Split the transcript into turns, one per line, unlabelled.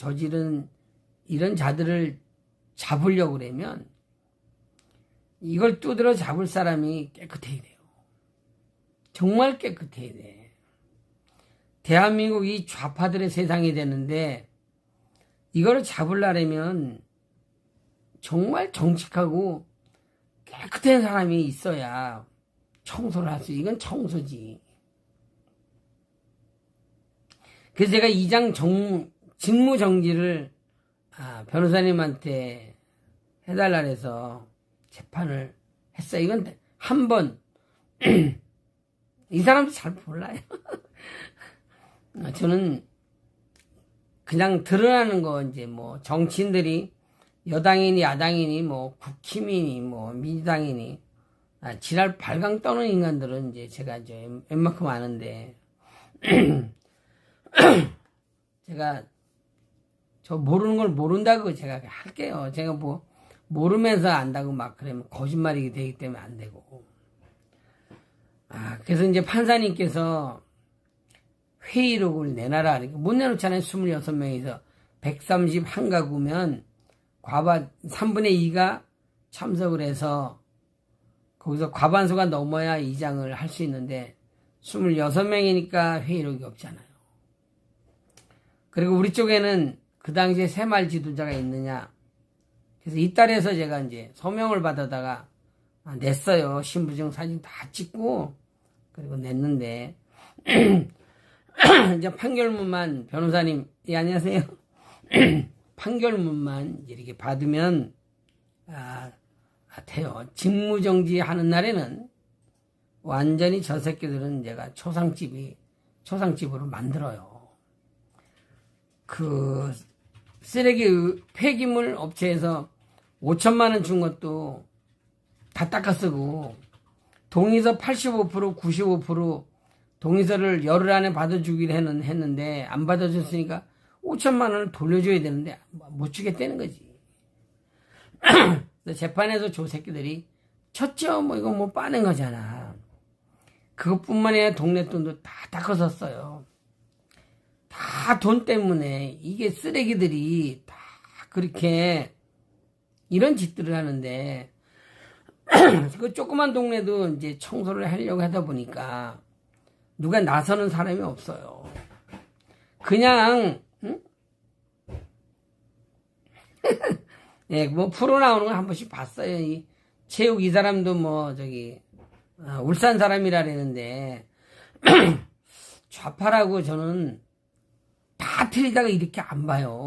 저지른 이런 자들을 잡으려고 그러면 이걸 두드러 잡을 사람이 깨끗해야 돼요. 정말 깨끗해야 돼. 대한민국 이 좌파들의 세상이 되는데 이거를 잡으려면 정말 정직하고 깨끗한 사람이 있어야 청소를 할 수, 이건 청소지. 그래서 제가 이장 정, 직무 정지를 아, 변호사님한테 해달라 해서 재판을 했어요. 이건 한 번, 이 사람도 잘 몰라요. 아, 저는 그냥 드러나는 거 이제 뭐 정치인들이 여당이니 야당이니 뭐 국힘이니 뭐 민주당이니 아, 지랄 발광 떠는 인간들은 이제 제가 이제 웬만큼 아는데 제가 저 모르는 걸 모른다고 제가 할게요. 제가 뭐 모르면서 안다고 막 그러면 거짓말이 되기 때문에 안 되고. 아, 그래서 이제 판사님께서 회의록을 내놔라. 못 내놓잖아요. 26명에서 131가구면 과반 3분의 2가 참석을 해서 거기서 과반수가 넘어야 이장을 할 수 있는데 26명이니까 회의록이 없잖아요. 그리고 우리 쪽에는 그 당시에 새말 지도자가 있느냐. 그래서 이달에서 제가 이제 서명을 받아다가 아, 냈어요. 신부증 사진 다 찍고 그리고 냈는데 이제 판결문만 변호사님 예 안녕하세요. 판결문만 이렇게 받으면 아, 아, 돼요. 직무정지 하는 날에는 완전히 저 새끼들은 제가 초상집이 초상집으로 만들어요. 그 쓰레기 폐기물 업체에서 5천만 원 준 것도 다 닦아 쓰고 동의서 85% 95% 동의서를 열흘 안에 받아주기로 했는- 했는데 안 받아줬으니까 5천만 원을 돌려줘야 되는데 못 주겠다는 거지. 재판에서 저 새끼들이 쳤죠. 뭐 이거 뭐 빠낸 거잖아. 그것뿐만 아니라 동네 돈도 다 닦아섰어요. 다 돈 때문에 이게 쓰레기들이 다 그렇게 이런 짓들을 하는데 그 조그만 동네도 이제 청소를 하려고 하다 보니까 누가 나서는 사람이 없어요. 그냥 응? 예, 뭐 프로 나오는 거 한 번씩 봤어요. 이 체육 이 사람도 뭐 저기 아, 울산 사람이라 그랬는데 좌파라고 저는 다 틀리다가 이렇게 안 봐요.